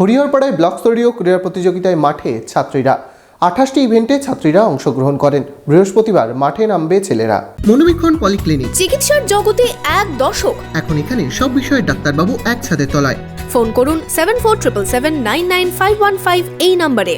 হরিহরপাড়ায় block স্তরীয় ক্রীড়া প্রতিযোগিতায় মাঠে ছাত্রীরা। আঠাশটি ইভেন্টে ছাত্রীরা অংশগ্রহণ করেন। বৃহস্পতিবার মাঠে নামবে ছেলেরা। মনোবীক্ষণ পলিক্লিনিক। চিকিৎসার জগতে এক দশক এখন এখানে সব বিষয়ে ডাক্তারবাবু একসাথে তলায়। ফোন করুন seven four triple seven nine nine five one five এই নম্বরে।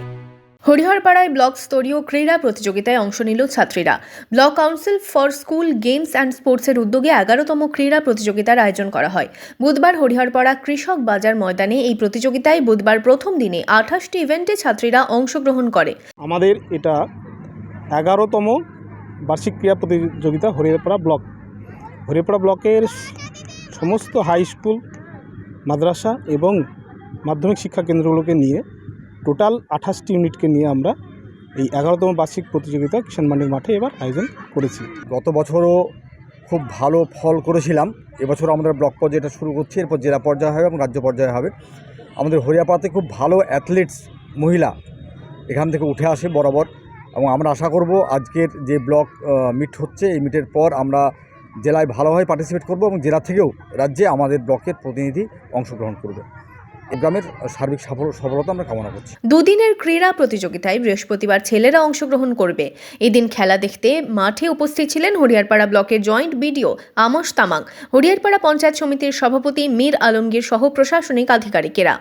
হরিহরপাড়ায় ব্লক স্তরীয় ক্রীড়া প্রতিযোগিতায় অংশ নিল ছাত্রীরা। Block council for school games and স্পোর্টসের উদ্যোগে এগারোতম ক্রীড়া প্রতিযোগিতার আয়োজন করা হয়। বুধবার হরিহরপাড়া কৃষক বাজার ময়দানে এই প্রতিযোগিতায় বুধবার প্রথম দিনে আঠাশটি ইভেন্টে ছাত্রীরা অংশগ্রহণ করে। আমাদের এটা এগারোতম বার্ষিক ক্রীড়া প্রতিযোগিতা হরিয়ারপাড়া ব্লক। হরিয়ারপাড়া ব্লকের সমস্ত হাই স্কুল, মাদ্রাসা এবং মাধ্যমিক শিক্ষা কেন্দ্রগুলোকে নিয়ে টোটাল আঠাশটি ইউনিটকে নিয়ে আমরা এই এগারোতম বার্ষিক প্রতিযোগিতা কিষাণ মান্ডির মাঠে এবার আয়োজন করেছি। গত বছরও খুব ভালো ফল করেছিলাম। এবছর আমাদের ব্লক পর্যায়ে এটা শুরু করছি, এরপর জেলা পর্যায়ে হবে এবং রাজ্য পর্যায়ে হবে। আমাদের হরিয়াপাড়াতে খুব ভালো অ্যাথলিটস মহিলা এখান থেকে উঠে আসে বরাবর এবং আমরা আশা করব আজকের যে ব্লক মিট হচ্ছে, এই মিটের পর আমরা জেলায় ভালোভাবে পার্টিসিপেট করব এবং জেলা থেকেও রাজ্যে আমাদের ব্লকের প্রতিনিধি অংশগ্রহণ করবে। গ্রামের সার্বিক সফল, সফলতা আমরা কামনা করছি। দুদিনের ক্রীড়া প্রতিযোগিতায় বৃহস্পতিবার ছেলেরা অংশগ্রহণ করবে। এদিন খেলা দেখতে মাঠে উপস্থিত ছিলেন হরিয়ারপাড়া ব্লকের joint BDO Amos Tamang. Hariharpara panchayat সমিতির সভাপতি মীর আলমগীর সহ প্রশাসনিক আধিকারিকেরা।